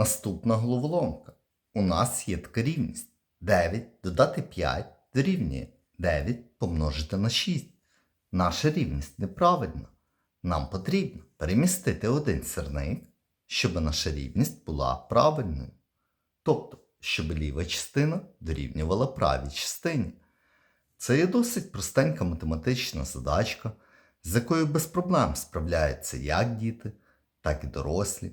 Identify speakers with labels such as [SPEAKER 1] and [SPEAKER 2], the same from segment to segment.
[SPEAKER 1] Наступна головоломка. У нас є така рівність. 9 додати 5 дорівнює 9 помножити на 6. Наша рівність неправильна. Нам потрібно перемістити один сірник, щоб наша рівність була правильною. Тобто, щоб ліва частина дорівнювала правій частині. Це є досить простенька математична задачка, з якою без проблем справляються як діти, так і дорослі.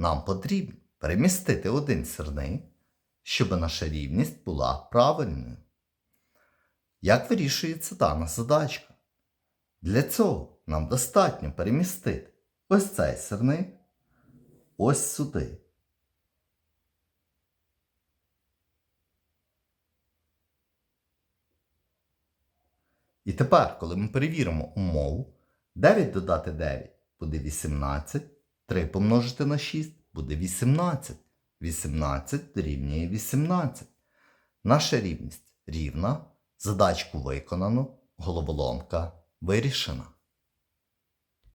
[SPEAKER 1] Нам потрібно перемістити один сірник, щоб наша рівність була правильною. Як вирішується дана задачка? Для цього нам достатньо перемістити ось цей сірник ось сюди. І тепер, коли ми перевіримо умову, 9 додати 9 буде 18, 3 помножити на 6 буде 18. 18 дорівнює 18. Наша рівність рівна, задачку виконано, головоломка вирішена.